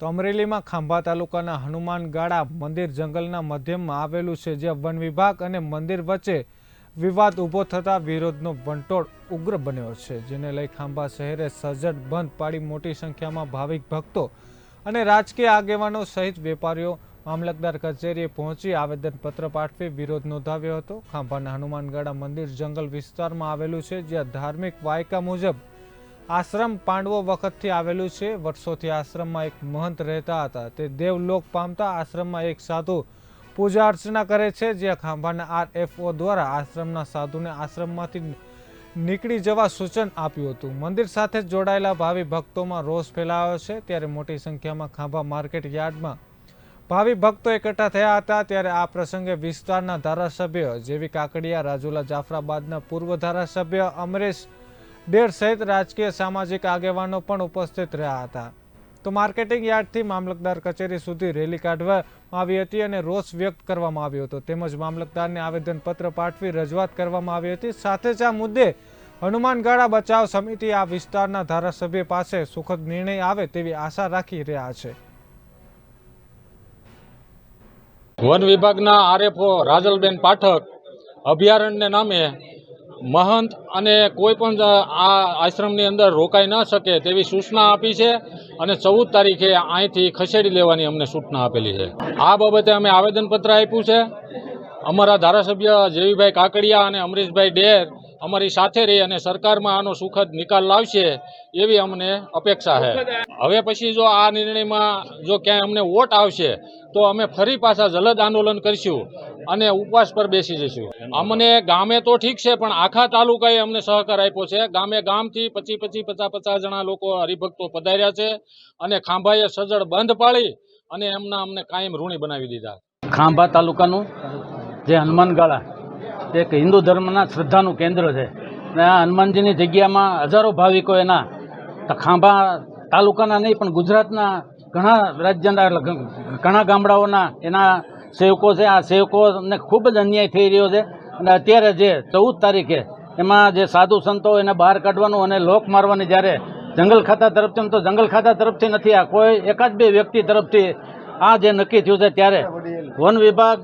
તો અમરેલીમાં ખાંભા તાલુકાના હનુમાનગાળા મંદિર જંગલના મધ્યમાં આવેલું છે, જ્યાં વન વિભાગ અને મંદિર વચ્ચે વિવાદ ઊભો થતાં વિરોધનો વંટોળ ઉગ્ર બન્યો છે, જેને લઈ ખાંભા શહેરે સજ્જડ બંધ પાડી મોટી સંખ્યામાં ભાવિક ભક્તો અને રાજકીય આગેવાનો સહિત વેપારીઓ મામલતદાર કચેરીએ પહોંચી આવેદનપત્ર પાઠવી વિરોધ નોંધાવ્યો હતો. ખાંભાના હનુમાનગાળા મંદિર જંગલ વિસ્તારમાં આવેલું છે, જ્યાં ધાર્મિક વાયકા મુજબ આશ્રમ પાંડવો વખતથી આવેલું છે. વર્ષોથી આશ્રમમાં એક મહંત રહેતા હતા. તે દેવલોક પામતા આશ્રમમાં એક સાધુ પૂજા અર્ચના કરે છે જ્યાં ખાંભાના આરએફઓ દ્વારા આશ્રમના સાધુને આશ્રમમાંથી નીકળી જવા સૂચન આપ્યું હતું. મંદિર સાથે જોડાયેલા ભાવિ ભક્તોમાં રોષ ફેલાયો છે. ત્યારે મોટી સંખ્યામાં ખાંભા માર્કેટ યાર્ડમાં ભાવિ ભક્તો એકઠા થયા હતા. ત્યારે આ પ્રસંગે વિસ્તારના ધારાસભ્ય જેવી કાકડિયા, રાજુલા, જાફરાબાદના પૂર્વ ધારાસભ્ય અમરેશ ડેર સહિત રાજકીય સામાજિક આગેવાનો પણ ઉપસ્થિત રહ્યા હતા. તો માર્કેટિંગ યાર્ડથી મામલતદાર કચેરી સુધી રેલી કાઢવામાં આવી હતી અને રોષ વ્યક્ત કરવામાં આવ્યો હતો. તેમજ મામલતદારને આવેદનપત્ર પાઠવી રજૂઆત કરવામાં આવી હતી. સાથે જ આ મુદ્દે હનુમાનગાળા બચાવ સમિતિ આ વિસ્તારના ધારાસભ્ય પાસે સુખદ નિર્ણય આવે તેવી આશા રાખી રહ્યા છે. વન વિભાગના આરએફઓ રાજલબેન પાઠક અભયારણ્ય નામે મહંત અને કોઈ પણ આ આશ્રમની અંદર રોકાઈ ન શકે તેવી સૂચના આપી છે અને ચૌદ તારીખે અહીંથી ખસેડી લેવાની અમને સૂચના આપેલી છે. આ બાબતે અમે આવેદનપત્ર આપ્યું છે. અમારા ધારાસભ્ય જેવીભાઈ કાકડિયા અને અમરીશભાઈ ડેર અમારી સાથે રહી અને સરકારમાં આનો સુખદ નિકાલ લાવશે એવી અમને અપેક્ષા છે. હવે પછી જો આ નિર્ણયમાં જો ક્યાંય અમને વોટ આવશે, તો અમે ફરી પાછા જલદ આંદોલન કરીશું અને ઉપવાસ પર બેસી જઈશું. અમને ગામે તો ઠીક છે, પણ આખા તાલુકાએ અમને સહકાર આપ્યો છે. ગામે ગામથી પચી પચી પચાસ પચાસ જણા લોકો હરિભક્તો પધાર્યા છે અને ખાંભાએ સજ્જડ બંધ પાડી અને એમના અમને કાયમ ઋણી બનાવી દીધા. ખાંભા તાલુકાનું જે હનુમાનગાળા. એક હિન્દુ ધર્મના શ્રદ્ધાનું કેન્દ્ર છે. અને આ હનુમાનજીની જગ્યામાં હજારો ભાવિકો એના ખાંભા તાલુકાના નહીં, પણ ગુજરાતના ઘણા રાજ્યના ઘણા ગામડાઓના એના સેવકો છે. આ સેવકોને ખૂબ જ અન્યાય થઈ રહ્યો છે. અને અત્યારે જે ચૌદ તારીખે એમાં જે સાધુ સંતો એને બહાર કાઢવાનું અને લોક મારવાની જ્યારે જંગલ ખાતા તરફથી તો જંગલ ખાતા તરફથી નથી, આ કોઈ એકાદ બે વ્યક્તિ તરફથી આ જે નક્કી થયું છે ત્યારે વન વિભાગ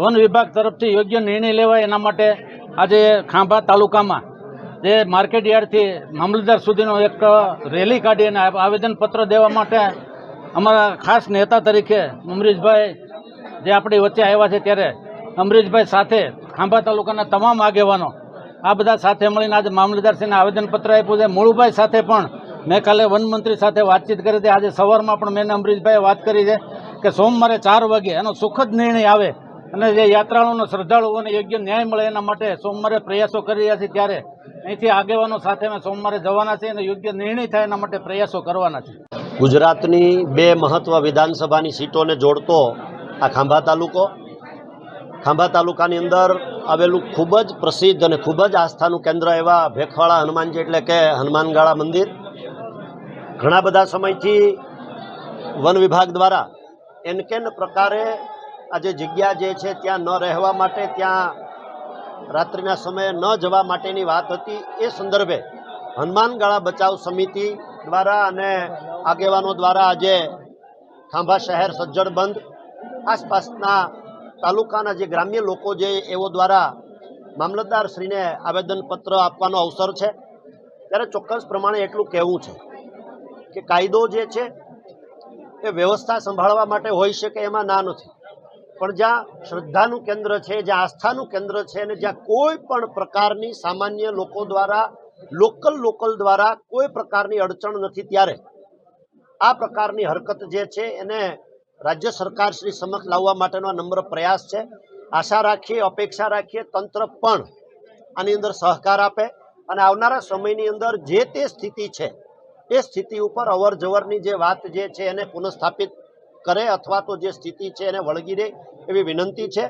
વન વિભાગ તરફથી યોગ્ય નિર્ણય લેવાય એના માટે આજે ખાંભા તાલુકામાં જે માર્કેટ યાર્ડથી મામલતદાર સુધીનો એક રેલી કાઢી અને આવેદનપત્ર દેવા માટે અમારા ખાસ નેતા તરીકે અમરીશભાઈ જે આપણી વચ્ચે આવ્યા છે ત્યારે અમરીશભાઈ સાથે ખાંભા તાલુકાના તમામ આગેવાનો આ બધા સાથે મળીને આજે મામલતદારશ્રીને આવેદનપત્ર આપ્યું છે. મૂળભાઈ સાથે પણ મેં કાલે વનમંત્રી સાથે વાતચીત કરી હતી. આજે સવારમાં પણ મેં અમરીશભાઈએ વાત કરી છે કે સોમવારે ચાર વાગે એનો સુખદ નિર્ણય આવે અને જે યાત્રાળુઓને શ્રદ્ધાળુઓને યોગ્ય ન્યાય મળે એના માટે સોમવારે પ્રયાસો કરી રહ્યા છે ત્યારે અહીંથી આગેવાનો સાથે અમે સોમવારે જવાના છે અને યોગ્ય નિર્ણય થાય એના માટે પ્રયાસો કરવાના છે ગુજરાતની બે મહત્વ વિધાનસભાની સીટોને જોડતો આ ખાંભા તાલુકો, ખાંભા તાલુકાની અંદર આવેલું ખૂબ જ પ્રસિદ્ધ અને ખૂબ જ આસ્થાનું કેન્દ્ર એવા ભેખવાળા હનુમાનજી એટલે કે હનુમાનગાળા મંદિર. ઘણા બધા સમયથી વન વિભાગ દ્વારા એન કેન પ્રકારે આ જે જગ્યા જે છે ત્યાં ન રહેવા માટે, ત્યાં રાત્રિના સમયે ન જવા માટેની વાત હતી. એ સંદર્ભે હનુમાનગાળા બચાવ સમિતિ દ્વારા અને આગેવાનો દ્વારા આજે ખાંભા શહેર સજ્જડ બંધ. આસપાસના તાલુકાના જે ગ્રામ્ય લોકો જે એવો દ્વારા મામલતદારશ્રીને આવેદનપત્ર આપવાનો અવસર છે. ત્યારે ચોક્કસ પ્રમાણે એટલું કહેવું છે કે કાયદો જે છે, એ વ્યવસ્થા સંભાળવા માટે હોઈ શકે એમાં ના નથી. પણ જ્યાં શ્રદ્ધાનું કેન્દ્ર છે, જ્યાં આસ્થાનું કેન્દ્ર છે અને જ્યાં કોઈ પણ પ્રકારની સામાન્ય લોકો દ્વારા, લોકલ લોકલ દ્વારા કોઈ પ્રકારની અડચણ નથી ત્યારે આ પ્રકારની હરકત જે છે એને રાજ્ય સરકાર શ્રી સમક્ષ લાવવા માટેનો નમ્ર પ્રયાસ છે. આશા રાખીએ, અપેક્ષા રાખીએ, તંત્ર પણ આની અંદર સહકાર આપે અને આવનારા સમયની અંદર જે તે સ્થિતિ છે એ સ્થિતિ ઉપર અવર જવરની જે વાત જે છે એને પુનઃસ્થાપિત કરે અથવા તો જે સ્થિતિ છે એને વળગી રહે એવી વિનંતી છે.